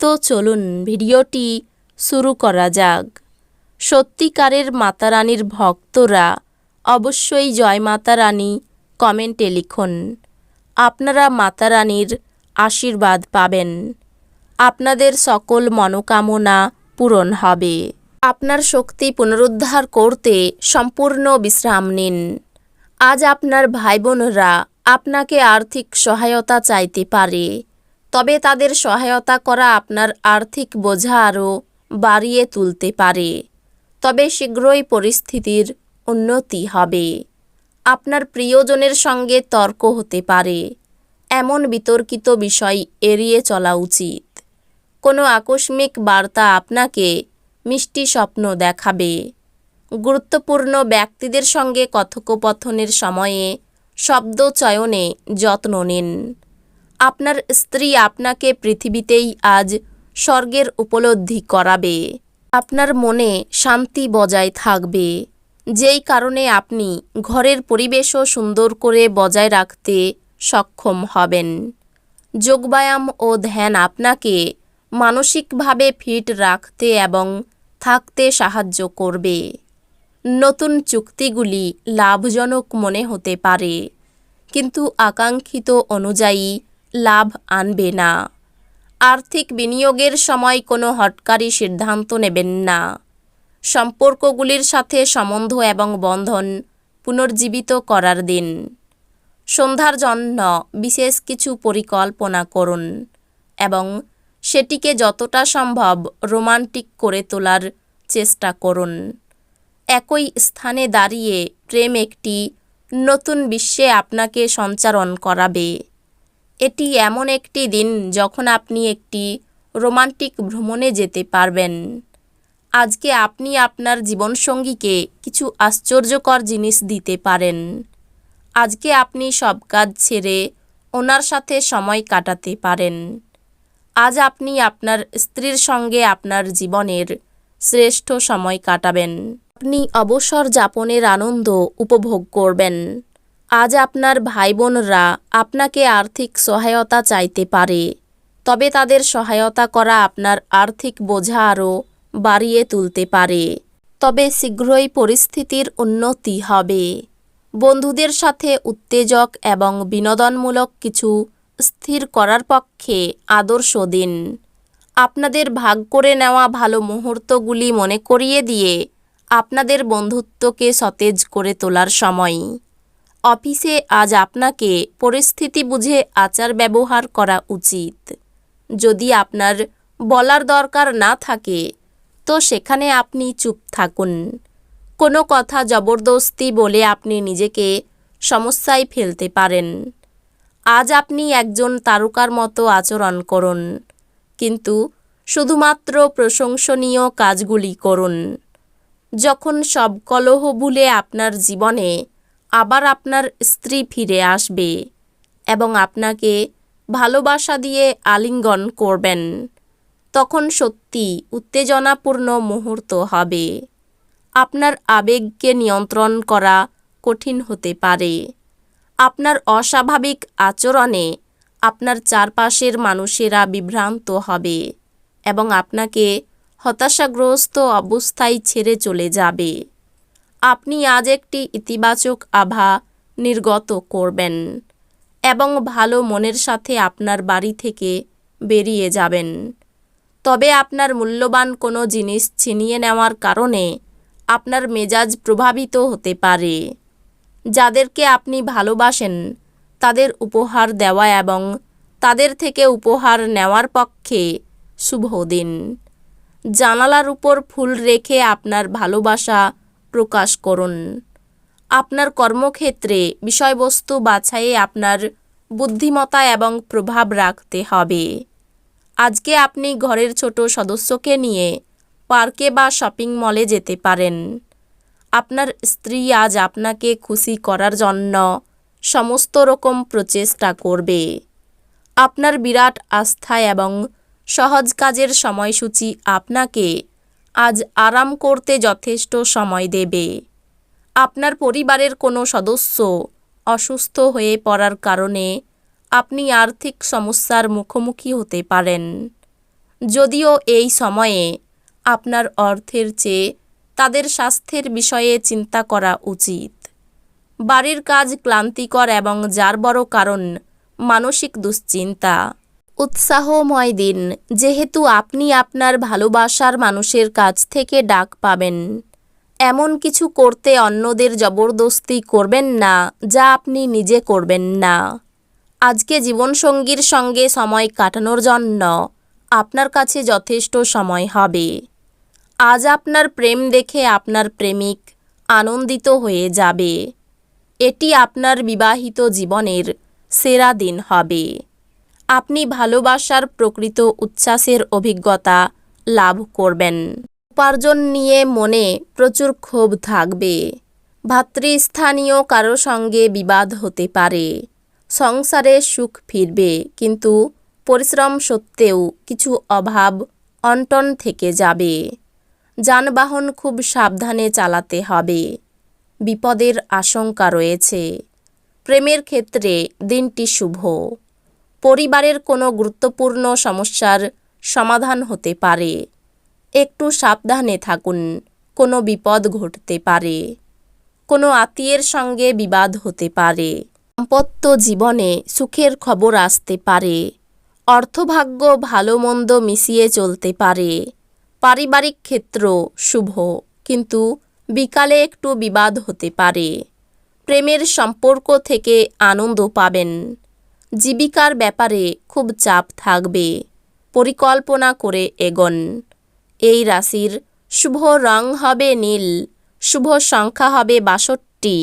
তো চলুন ভিডিওটি শুরু করা যাক। সত্যিকারের মাতারানীর ভক্তরা অবশ্যই জয় মাতারানী কমেন্টে লিখুন। আপনারা মাতারানীর আশীর্বাদ পাবেন। আপনাদের সকল মনোকামনা পূরণ হবে। আপনার শক্তি পুনরুদ্ধার করতে সম্পূর্ণ বিশ্রাম নিন। আজ আপনার ভাই বোনরা আপনাকে আর্থিক সহায়তা চাইতে পারে। তবে তাদের সহায়তা করা আপনার আর্থিক বোঝা আরও বাড়িয়ে তুলতে পারে। তবে শীঘ্রই পরিস্থিতির উন্নতি হবে। আপনার প্রিয়জনের সঙ্গে তর্ক হতে পারে। এমন বিতর্কিত বিষয় এড়িয়ে চলা উচিত। কোনো আকস্মিক বার্তা আপনাকে মিষ্টি স্বপ্ন দেখাবে। গুরুত্বপূর্ণ ব্যক্তিদের সঙ্গে কথোপকথনের সময়ে শব্দ চয়নে যত্ন নিন। আপনার স্ত্রী আপনাকে পৃথিবীতেই আজ স্বর্গের উপলব্ধি করাবে। আপনার মনে শান্তি বজায় থাকবে। যেই কারণে আপনি ঘরের পরিবেশও সুন্দর করে বজায় রাখতে সক্ষম হবেন। যোগব্যায়াম ও ধ্যান আপনাকে মানসিকভাবে ফিট রাখতে এবং থাকতে সাহায্য করবে। নতুন চুক্তিগুলি লাভজনক মনে হতে পারে। কিন্তু আকাঙ্ক্ষিত অনুযায়ী লাভ আনবে না। আর্থিক বিনিয়োগের সময় কোনো হটকারী সিদ্ধান্ত নেবেন না। সম্পর্কগুলির সাথে সম্বন্ধ এবং বন্ধন পুনর্জীবিত করার দিন। সন্ধ্যার জন্য বিশেষ কিছু পরিকল্পনা করুন এবং সেটিকে যতটা সম্ভব রোমান্টিক করে তোলার চেষ্টা করুন। একই স্থানে দাঁড়িয়ে প্রেম একটি নতুন বিশ্বে আপনাকে সঞ্চারণ করাবে। এটি এমন একটি দিন যখন আপনি একটি রোমান্টিক ভ্রমণে যেতে পারবেন। আজকে আপনি আপনার জীবনসঙ্গীকে কিছু আশ্চর্যকর জিনিস দিতে পারেন। আজকে আপনি সব কাজ ছেড়ে ওনার সাথে সময় কাটাতে পারেন। আজ আপনি আপনার স্ত্রীর সঙ্গে আপনার জীবনের শ্রেষ্ঠ সময় কাটাবেন। আপনি অবসর যাপনের আনন্দ উপভোগ করবেন। আজ আপনার ভাই বোনরা আপনাকে আর্থিক সহায়তা চাইতে পারে। তবে তাদের সহায়তা করা আপনার আর্থিক বোঝা আরও বাড়িয়ে তুলতে পারে। তবে শীঘ্রই পরিস্থিতির উন্নতি হবে। বন্ধুদের সাথে উত্তেজক এবং বিনোদনমূলক কিছু স্থির করার পক্ষে আদর্শ দিন। আপনাদের ভাগ করে নেওয়া ভালো মুহূর্তগুলি মনে করিয়ে দিয়ে আপনাদের বন্ধুত্বকে সতেজ করে তোলার সময়। অফিসে আজ আপনাকে পরিস্থিতি বুঝে আচার ব্যবহার করা উচিত। যদি আপনার বলার দরকার না থাকে, তো সেখানে আপনি চুপ থাকুন। কোনো কথা জবরদস্তি বলে আপনি নিজেকে সমস্যায় ফেলতে পারেন। আজ আপনি একজন তারকার মতো আচরণ করুন, কিন্তু শুধুমাত্র প্রশংসনীয় কাজগুলি করুন। যখন সব কলহ ভুলে আপনার জীবনে আবার আপনার স্ত্রী ফিরে আসবে এবং আপনাকে ভালোবাসা দিয়ে আলিঙ্গন করবেন। তখন সত্যি উত্তেজনাপূর্ণ মুহূর্ত হবে। আপনার আবেগকে নিয়ন্ত্রণ করা কঠিন হতে পারে। আপনার অস্বাভাবিক আচরণে আপনার চারপাশের মানুষেরা বিভ্রান্ত হবে এবং আপনাকে হতাশাগ্রস্ত অবস্থায় ছেড়ে চলে যাবে। আপনি আজ একটি ইতিবাচক আভা নির্গত করবেন এবং ভালো মনের সাথে আপনার বাড়ি থেকে বেরিয়ে যাবেন। তবে আপনার মূল্যবান কোনো জিনিস ছিনিয়ে নেওয়ার কারণে আপনার মেজাজ প্রভাবিত হতে পারে। যাদেরকে আপনি ভালোবাসেন, তাদের উপহার দেওয়া এবং তাদের থেকে উপহার নেওয়ার পক্ষে শুভ দিন। জানালার উপর ফুল রেখে আপনার ভালোবাসা প্রকাশ করুন। আপনার কর্মক্ষেত্রে বিষয়বস্তু বাছাইয়ে আপনার বুদ্ধিমতা এবং প্রভাব রাখতে হবে। আজকে আপনি ঘরের ছোট সদস্যকে নিয়ে পার্কে বা শপিং মলে যেতে পারেন। আপনার স্ত্রী আজ আপনাকে খুশি করার জন্য সমস্ত রকম প্রচেষ্টা করবে। আপনার বিরাট আস্থা এবং সহজ কাজের সময়সূচি আপনাকে আজ আরাম করতে যথেষ্ট সময় দেবে। আপনার পরিবারের কোনো সদস্য অসুস্থ হয়ে পড়ার কারণে আপনি আর্থিক সমস্যার মুখোমুখি হতে পারেন। যদিও এই সময়ে আপনার অর্থের চেয়ে তাদের স্বাস্থ্যের বিষয়ে চিন্তা করা উচিত। বাড়ির কাজ ক্লান্তিকর এবং যার বড় কারণ মানসিক দুশ্চিন্তা। উৎসাহময় দিন, যেহেতু আপনি আপনার ভালোবাসার মানুষের কাছ থেকে ডাক পাবেন। এমন কিছু করতে অন্যদের জবরদস্তি করবেন না, যা আপনি নিজে করবেন না। আজকে জীবনসঙ্গীর সঙ্গে সময় কাটানোর জন্য আপনার কাছে যথেষ্ট সময় হবে। আজ আপনার প্রেম দেখে আপনার প্রেমিক আনন্দিত হয়ে যাবে। এটি আপনার বিবাহিত জীবনের সেরা দিন হবে। আপনি ভালোবাসার প্রকৃত উচ্ছ্বাসের অভিজ্ঞতা লাভ করবেন। উপার্জন নিয়ে মনে প্রচুর ক্ষোভ থাকবে। ভাতৃস্থানীয় কারও সঙ্গে বিবাদ হতে পারে। সংসারে সুখ ফিরবে, কিন্তু পরিশ্রম সত্ত্বেও কিছু অভাব অন্টন থেকে যাবে। যানবাহন খুব সাবধানে চালাতে হবে। বিপদের আশঙ্কা রয়েছে। প্রেমের ক্ষেত্রে দিনটি শুভ। পরিবারের কোনো গুরুত্বপূর্ণ সমস্যার সমাধান হতে পারে। একটু সাবধানে থাকুন, কোনো বিপদ ঘটতে পারে। কোনো আত্মীয়ের সঙ্গে বিবাদ হতে পারে। দাম্পত্য জীবনে সুখের খবর আসতে পারে। অর্থভাগ্য ভালো মন্দ মিশিয়ে চলতে পারে। পারিবারিক ক্ষেত্র শুভ, কিন্তু বিকালে একটু বিবাদ হতে পারে। প্রেমের সম্পর্ক থেকে আনন্দ পাবেন। জীবিকার ব্যাপারে খুব চাপ থাকবে, পরিকল্পনা করে এগোন। এই রাশির শুভ রং হবে নীল, শুভ সংখ্যা হবে বাষট্টি,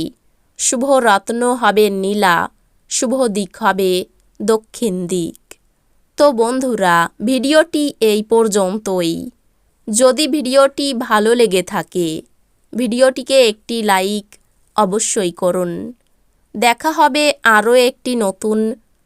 শুভ রত্ন হবে নীলা, শুভ দিক হবে দক্ষিণ দিক। তো বন্ধুরা, ভিডিওটি এই পর্যন্তই। যদি ভিডিওটি ভালো লেগে থাকে, ভিডিওটিকে একটি লাইক অবশ্যই করুন। দেখা হবে আরও একটি নতুন